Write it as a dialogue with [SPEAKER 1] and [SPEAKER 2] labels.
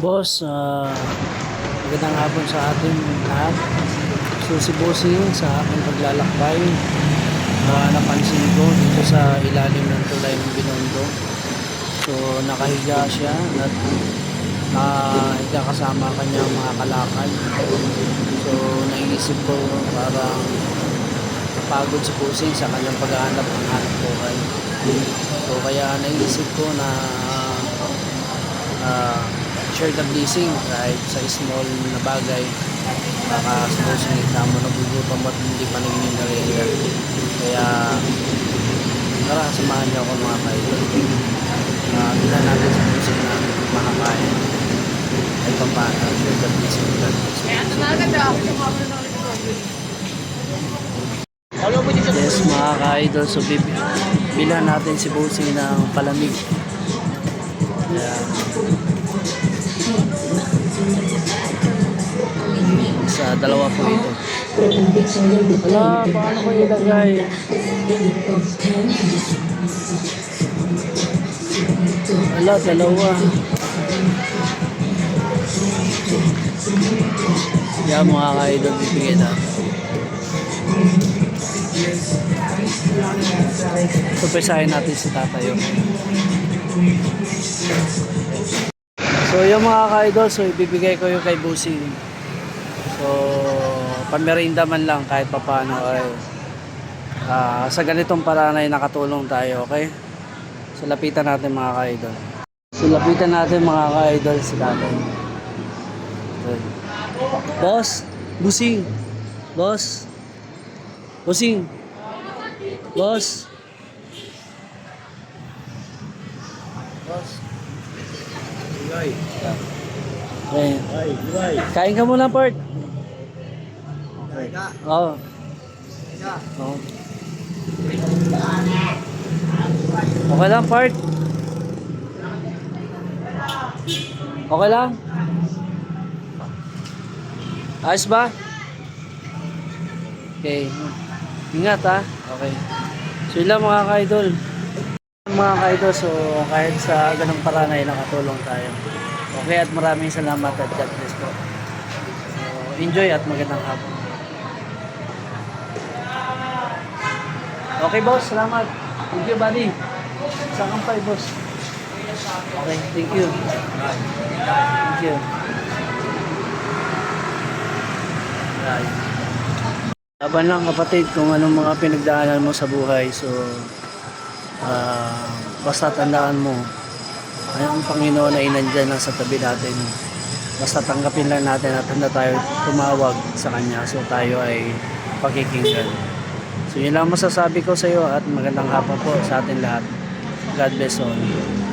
[SPEAKER 1] Boss, ah, magandang hapon sa atin lahat. So si Bossing sa aking paglalakbay, ah, napansin ko dito sa ilalim ng tulay ng Binondo. So nakahiga siya at nakahiga kasama kanyang mga kalakal. So naisip ko parang napagod si Bossing sa kanyang paghahanap ng hanap buhay. So kaya naisip ko na ah, share the blessing kahit sa small na bagay baka supposing mo nagugutom at hindi pa nagminarela kaya tara samahan niyo ako mga kaidol. Uh, bilan natin sa music na makakain ay pampana share the blessing God yes mga ka-idol. So bilhan natin si Bossing ng palamig. Ayan. Dalawa po ito. Wala, paano ko ilagay? Wala, dalawa. Yan mga ka-idol, bibigyan na. Tupesahin natin si tatayo. So yung mga ka-idol, so ibibigay ko yung kay Busing. So pamerinda man lang kahit papano ay ah, sa ganitong paraan ay nakatulong tayo, okay? So lapitan natin mga ka-idol. So lapitan natin mga ka-idol si tatay. Okay. Boss, Busing. Boss. Busing. Boss. Boss.
[SPEAKER 2] Ay,
[SPEAKER 1] Okay.
[SPEAKER 2] Ay, ay.
[SPEAKER 1] Kain ka muna,
[SPEAKER 2] ka.
[SPEAKER 1] Oo. Oo. Okay lang, Port. Okay lang? Ayos ba? Okay. Ingat ha. Okay. So yun mga ka-idol. Mga ka-idol, so kahit sa ganung paraan ay nakatulong tayo. Okay at maraming salamat at God bless po. So enjoy at magandang hapon. Okay boss, salamat. Thank you buddy. Sa kampay boss. Okay, thank you. Thank you. Laban lang kapatid kung anong mga pinagdaanan mo sa buhay. So, ah, basta tandaan mo, ay ang Panginoon ay nandyan lang sa tabi natin. Basta tanggapin lang natin at handa tayo tumawag sa Kanya. So tayo ay pakikinggan. So yun lang masasabi ko sa iyo at magandang hapon po sa atin lahat. God bless all.